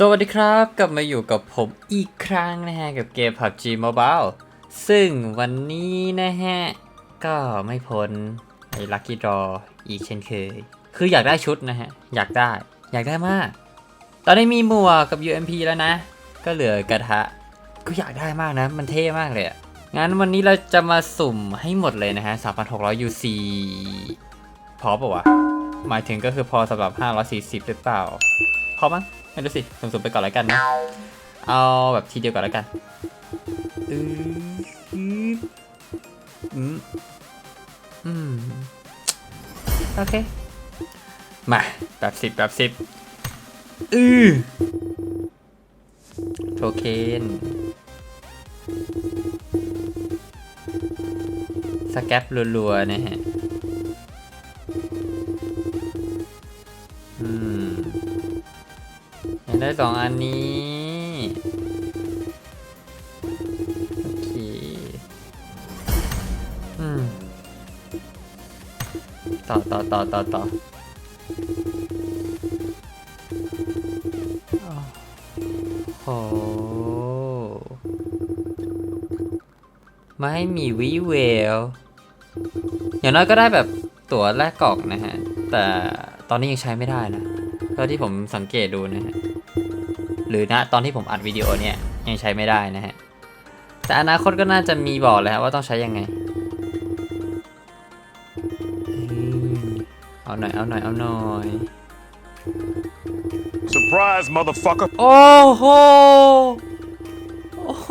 สวัสดีครับกลับมาอยู่กับผมอีกครั้งนะฮะ กับเกม PUBG Mobile ซึ่งวันนี้นะฮะ ก็ไม่พ้นไอ้ลัคกี้ดรออีกเช่นเคย คืออยากได้ชุดนะฮะ อยากได้อยากได้มาก ตอนนี้มีหมวกกับ UMP แล้วนะ ก็เหลือกระทะ ก็อยากได้มากนะ มันเท่มากเลยงั้นวันนี้เราจะมาสุ่มให้หมดเลยนะฮะ 3,600 UC พอปะวะหมายถึงก็คือพอสำหรับ 540หรือเปล่าพอมั้ง ไม่รู้สิสุ่มๆไปก่อนแล้วกันนะ เอาแบบทีเดียวก่อนแล้วกันอือฮึบอืมอืมโอเค มาแบบสิบแบบสิบอือโทเคนสแกปรัวๆนะฮะ อืมอยาก ได้สองอันนี้โอเคอืมต่อต่อต่อต่อต่อโอ้โหไม่มีวิเวลอย่างน้อยก็ได้แบบตั๋วแรกกล่องนะฮะ แต่ตอนนี้ยังใช้ไม่ได้นะเท่าที่ผมสังเกตดูนะฮะ หรือณตอนที่ผมอัดวิดีโอเนี่ยยังใช้ไม่ได้นะฮะ แต่อนาคตก็น่าจะมีบอกเลยฮะว่าต้องใช้ยังไงอืมเอาหน่อยเอาหน่อยเอาหน่อย Surprise, motherfucker. โอ้โหโอ้โห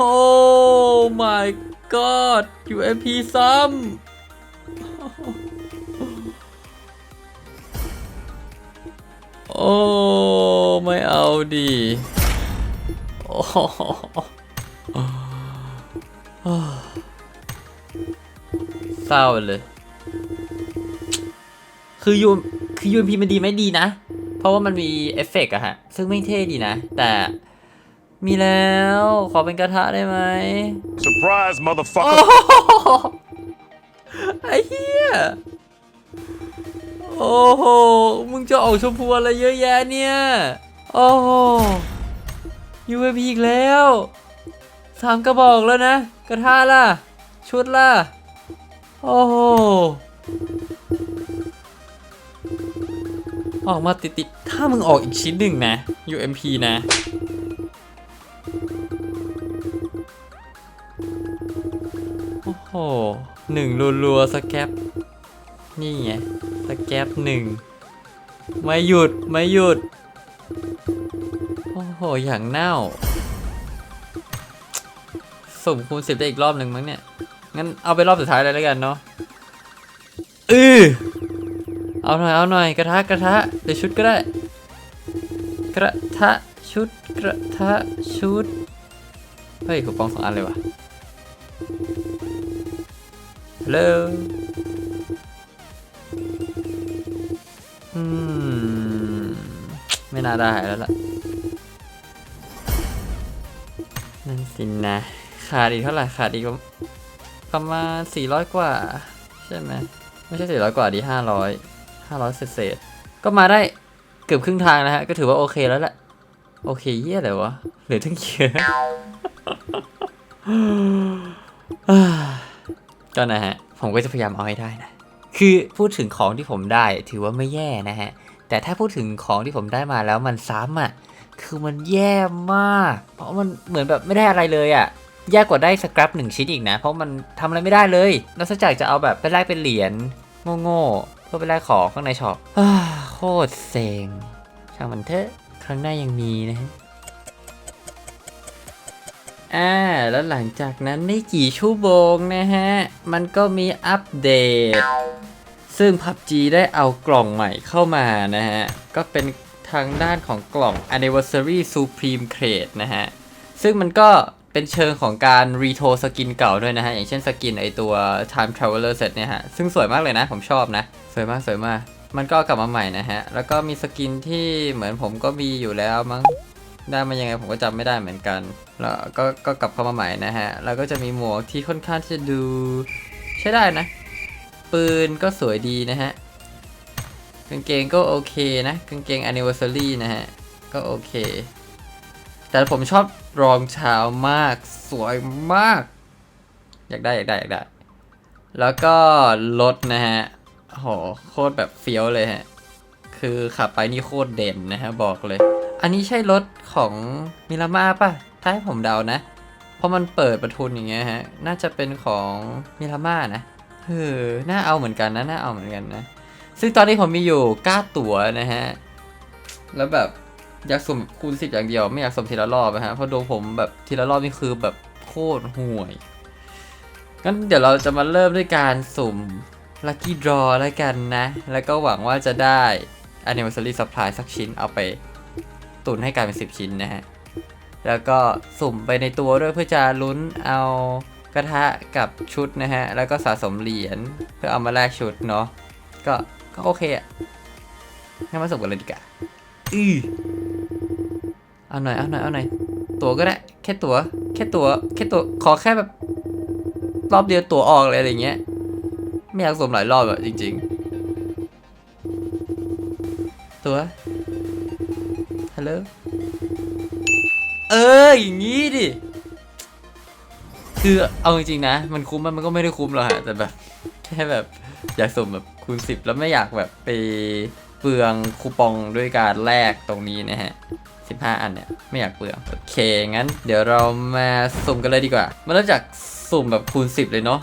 my god UMP ซ้ำโอ้ ไม่เอาดิ โอ้โหเศร้าเลย คือยูคือ UMP มันดีไหมดีนะ เพราะว่ามันมีเอฟเฟกต์อะฮะ ซึ่งไม่เท่ดีนะ แต่มีแล้ว ขอเป็นกระทะได้ไหม Surprise, โอ้ motherfucker. โหไอ้เหี้ย โอ้โห มึงจะออกชมพูอะไรเยอะแยะเนี่ย โอ้โห UMP อีกแล้วสามกระบอกแล้วนะ กระทะล่ะ ชุดล่ะ โอ้โห ออกมาติดๆถ้ามึงออกอีกชิ้นหนึ่งนะ UMP นะ โอ้โหหนึ่งรัวๆสแกปนี่ไงสแกปหนึ่งไม่หยุด ไม่หยุด โอ้โห อย่างเน่า สุ่มคูณสิบได้อีกรอบหนึ่งมั้งเนี่ย งั้นเอาไปรอบสุดท้ายเลยแล้วกันเนาะอือเอาหน่อย เอาหน่อย กระทะ กระทะเดี๋ยวชุดก็ได้ กระทะ ชุด กระทะ ชุด เฮ้ยคูปองสองอันเลยวะฮัลโหลอืม ไม่น่าได้แล้วล่ะ นั่นสินะ ขาดอีกเท่าไหร่ขาดอีกประประมาณ400กว่า ใช่ไหมไม่ใช่400กว่าดี500 500เศษเศษก็มาได้เกือบครึ่งทางนะฮะ ก็ถือว่าโอเคแล้วแหละ โอเคเยี่ยอะไรวะเหลือทั้งเยอะก็นะฮะ ผมก็จะพยายามเอาให้ได้นะ คือพูดถึงของที่ผมได้ถือว่าไม่แย่นะฮะ แต่ถ้าพูดถึงของที่ผมได้มาแล้วมันซ้ำอะ คือมันแย่มาก เพราะมันเหมือนแบบไม่ได้อะไรเลยอะแย่กว่าได้สครับหนึ่งชิ้นอีกนะ เพราะมันทำอะไรไม่ได้เลยนอกจากจะเอาแบบไปแลกเป็นเหรียญโง่ๆเพื่อไปแลกของข้างในช็อปอ้าโคตรเซ็งช่างมันเถอะครั้งหน้ายังมีนะฮะอ่าแล้วหลังจากนั้นไม่กี่ชั่วโมงนะฮะ มันก็มีอัปเดต ซึ่ง PUBG ได้เอากล่องใหม่เข้ามานะฮะ ก็เป็น ทางด้านของกล่อง Anniversary Supreme Crate นะฮะ ซึ่งมันก็เป็นเชิงของการรีโทสกินเก่าด้วยนะฮะ อย่างเช่นสกินไอตัว Time Traveler Set เนี่ยฮะ ซึ่งสวยมากเลยนะ ผมชอบนะ สวยมากสวยมาก มันก็กลับมาใหม่นะฮะ แล้วก็มีสกินที่เหมือนผมก็มีอยู่แล้วมั้งได้มายังไงผมก็จำไม่ได้เหมือนกัน แล้วก็ก็กลับเข้ามาใหม่นะฮะ แล้วก็จะมีหมวกที่ค่อนข้างที่จะดู ใช้ได้นะ ปืนก็สวยดีนะฮะ กางเกงก็โอเคนะ กางเกง anniversary นะฮะ ก็โอเค แต่ผมชอบรองเท้ามาก สวยมาก อยากได้อยากได้อยากได้ แล้วก็รถนะฮะโหโคตรแบบเฟี้ยวเลยฮะ คือขับไปนี่โคตรเด่นนะฮะ บอกเลย อันนี้ใช่รถของมิรามาป่ะ ถ้าให้ผมเดานะ เพราะมันเปิดประทุนอย่างเงี้ยฮะ น่าจะเป็นของมิรามานะเออน่าเอาเหมือนกันนะ น่าเอาเหมือนกันนะ ซึ่งตอนนี้ผมมีอยู่9ตั๋วนะฮะ แล้วแบบอยากสุ่มคูณสิบอย่างเดียว ไม่อยากสุ่มทีละรอบนะฮะ เพราะดวงผมแบบทีละรอบนี่คือแบบโคตรห่วย งั้นเดี๋ยวเราจะมาเริ่มด้วยการสุ่ม Lucky Draw แล้วกันนะ แล้วก็หวังว่าจะได้ Anniversary Supply สักชิ้นเอาไปตุนให้กลายเป็น10ชิ้นนะฮะ แล้วก็สุ่มไปในตัวด้วยเพื่อจะลุ้นเอากระทะกับชุดนะฮะ แล้วก็สะสมเหรียญเพื่อเอามาแลกชุดเนาะ ก็ ก็โอเคอะงั้นมาสุ่มกันเลยดีกว่าอือเอาหน่อยเอาหน่อยเอาหน่อยตัวก็ได้ แค่ตัวแค่ตัวแค่ตัวขอแค่แบบรอบเดียวตัวออกเลยอะไรเงี้ย ไม่อยากสุ่มหลายรอบอะจริง ๆ ตัวฮัลโหลเอออย่างงี้ดิ คือเอาจริงๆนะ มันคุ้มมันมันก็ไม่ได้คุ้มหรอกฮะแต่แบบ แค่แบบ อยากสุ่มแบบคูณสิบแล้วไม่อยากแบบไปเปลืองคูปองด้วยการแลกตรงนี้นะฮะ 15 อันเนี่ย ไม่อยากเปลือง โอเค งั้นเดี๋ยวเรามาสุ่มกันเลยดีกว่า มาเริ่มจากสุ่มแบบคูณ 10 เลยเนาะ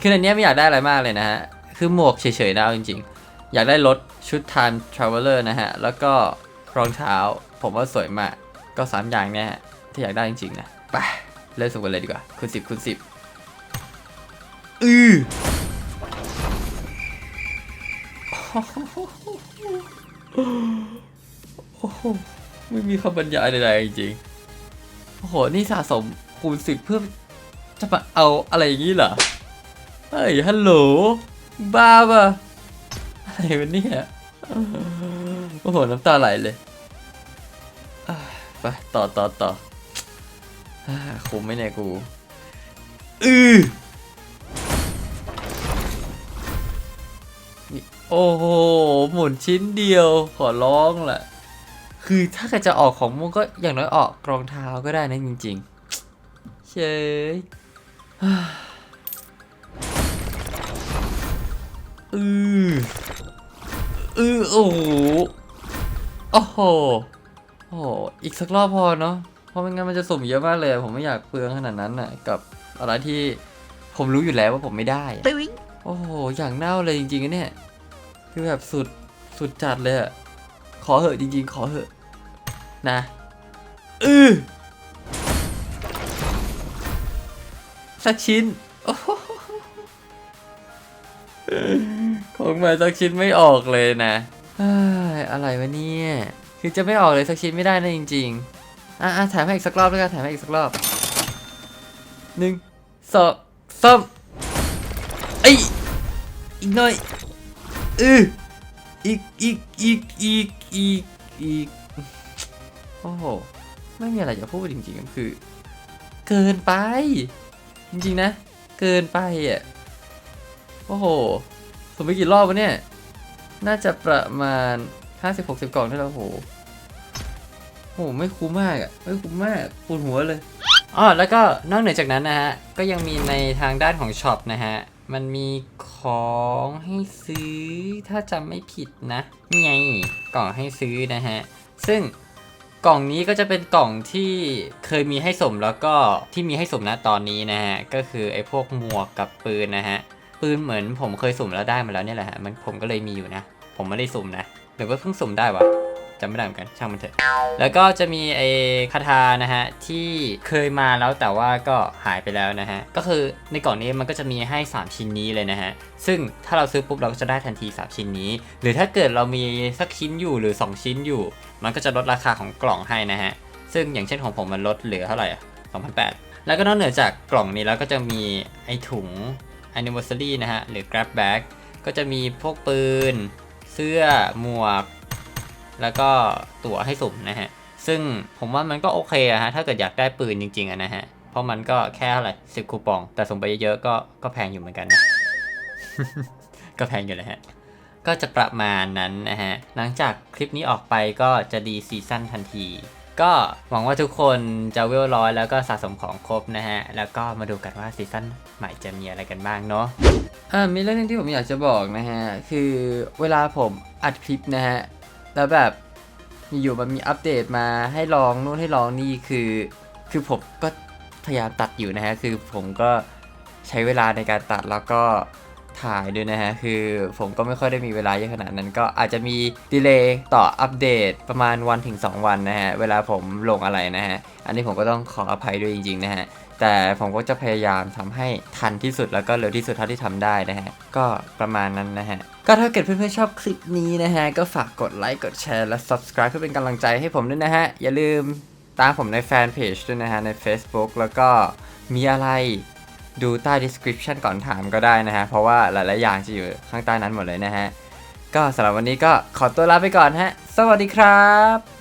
คือในเนี้ยไม่อยากได้อะไรมากเลยนะฮะ คือหมวกเฉยๆนะเอาจริงๆ อยากได้รถชุด time traveler นะฮะ แล้วก็รองเท้า ผมว่าสวยมาก ก็ 3 อย่างเนี่ยที่อยากได้จริงๆนะ ไป เริ่มสุ่มกันเลยดีกว่าคูณ10คูณ10อือ โอ้โหไม่มีคำบรรยายใดๆจริงๆโอ้โห นี่สะสมคูณสิบเพื่อจะมาเอาอะไรอย่างนี้เหรอ เฮ้ย ฮัลโหล บ้าป่ะ อะไรวะเนี่ยโอ้โห น้ำตาไหลเลยไปต่อต่อต่ออ่าคุ้มไหมเนี่ยกู อือ โอ้โห หมุนชิ้นเดียวขอร้องแหละ คือถ้ากิดจะออกของม่วงก็อย่างน้อยออกรองเท้าก็ได้นะจริงๆ เชยอืออือโอ้โห โอ้โห โอ้โหอีกสักรอบพอเนาะ เพราะไม่งั้นมันจะสุ่มเยอะมากเลย ผมไม่อยากเปลืองขนาดนั้นน่ะ กับอะไรที่ผมรู้อยู่แล้วว่าผมไม่ได้ โอ้โห อย่างเน่าเลยจริงๆอะเนี่ยคือแบบสุดสุดจัดเลยอะขอเหอะจริงๆ ขอเหอะ นะอือสักชิ้นโอ้โหของมาสักชิ้นไม่ออกเลยนะอะไรวะเนี่ย คือจะไม่ออกเลยสักชิ้นไม่ได้นะจริง ๆ อะอะถ่ายมาอีกสักรอบแล้วกันถ่ายมาอีกสักรอบหนึ่งสองสามไอย อีกหน่อยอืออีกอีกอีกอีกอีกอีกโอ้โหไม่มีอะไรจะพูดจริงๆก็คือ เกินไป จริงๆนะ เกินไปอะโอ้โหผมไปกี่รอบวะเนี่ย น่าจะประมาณ 50-60 กล่องได้แล้วโหโหไม่คุ้มมากอะไม่คุ้มมากปวดหัวเลยอ๋อแล้วก็นอกเหนือจากนั้นนะฮะ ก็ยังมีในทางด้านของช็อปนะฮะ มันมีของให้ซื้อถ้าจำไม่ผิดนะนี่ไงกล่องให้ซื้อนะฮะ ซึ่งกล่องนี้ก็จะเป็นกล่องที่เคยมีให้สมแล้วก็ที่มีให้สมนะตอนนี้นะฮะ ก็คือไอ้พวกหมวกกับปืนนะฮะ ปืนเหมือนผมเคยสุ่มแล้วได้มาแล้วเนี่ยแหละฮะมันผมก็เลยมีอยู่นะ ผมไม่ได้สุ่มนะหรือว่าเพิ่งสุ่มได้วะ จำไม่ได้เหมือนกันช่างมันเถอะ แล้วก็จะมีไอ้คาถานะฮะที่เคยมาแล้วแต่ว่าก็หายไปแล้วนะฮะก็คือในกล่องนี้มันก็จะมีให้ 3 ชิ้นนี้เลยนะฮะซึ่งถ้าเราซื้อปุ๊บเราก็จะได้ทันที 3 ชิ้นนี้ หรือถ้าเกิดเรามีสักชิ้นอยู่หรือ 2 ชิ้นอยู่ มันก็จะลดราคาของกล่องให้นะฮะซึ่งอย่างเช่นของผมมันลดเหลือเท่าไหร่อะ2,800แล้วก็นอกเหนือจากกล่องนี้แล้วก็จะมีไอ้ถุง anniversary นะฮะหรือ grab bag ก็จะมีพวกปืน เสื้อหมวก แล้วก็ตั๋วให้สุ่มนะฮะ ซึ่งผมว่ามันก็โอเคอะฮะ ถ้าเกิดอยากได้ปืนจริงๆอะนะฮะ เพราะมันก็แค่อะไรสิบคูปอง แต่ส่งไปเยอะๆก็ก็แพงอยู่เหมือนกันนะก็แพงอยู่เลยฮะ ก็จะประมาณนั้นนะฮะ หลังจากคลิปนี้ออกไปก็จะดีซีซั่นทันที ก็หวังว่าทุกคนจะเวลร้อยแล้วก็สะสมของครบนะฮะ แล้วก็มาดูกันว่าซีซั่นใหม่จะมีอะไรกันบ้างเนาะ อ่ามีเรื่องหนึงที่ผมอยากจะบอกนะฮะ คือเวลาผมอัดคลิปนะฮะ แล้วแบบอยู่มันมีอัปเดตมาให้ลองนู่นให้ลองนี่คือ คือผมก็พยายามตัดอยู่นะฮะ คือผมก็ใช้เวลาในการตัดแล้วก็ ถ่ายด้วยนะฮะ คือผมก็ไม่ค่อยได้มีเวลาเยอะขนาดนั้น ก็อาจจะมีดีเลย์ต่ออัปเดตประมาณวันถึง 2 วันนะฮะ เวลาผมลงอะไรนะฮะ อันนี้ผมก็ต้องขออภัยด้วยจริง ๆ นะฮะ แต่ผมก็จะพยายามทำให้ทันที่สุดแล้วก็เร็วที่สุดเท่าที่ทำได้นะฮะ ก็ประมาณนั้นนะฮะก็ถ้าเกิดเพื่อนๆชอบคลิปนี้นะฮะ ก็ฝากกดไลค์กดแชร์และ subscribe เพื่อเป็นกำลังใจให้ผมด้วยนะฮะ อย่าลืมตามผมในแฟนเพจด้วยนะฮะ ใน Facebook แล้วก็มีอะไร ดูใต้ description ก่อนถามก็ได้นะฮะ เพราะว่าหลาย ๆ อย่างจะอยู่ข้างใต้นั้นหมดเลยนะฮะ ก็สำหรับวันนี้ก็ขอตัวลาไปก่อนฮะ สวัสดีครับ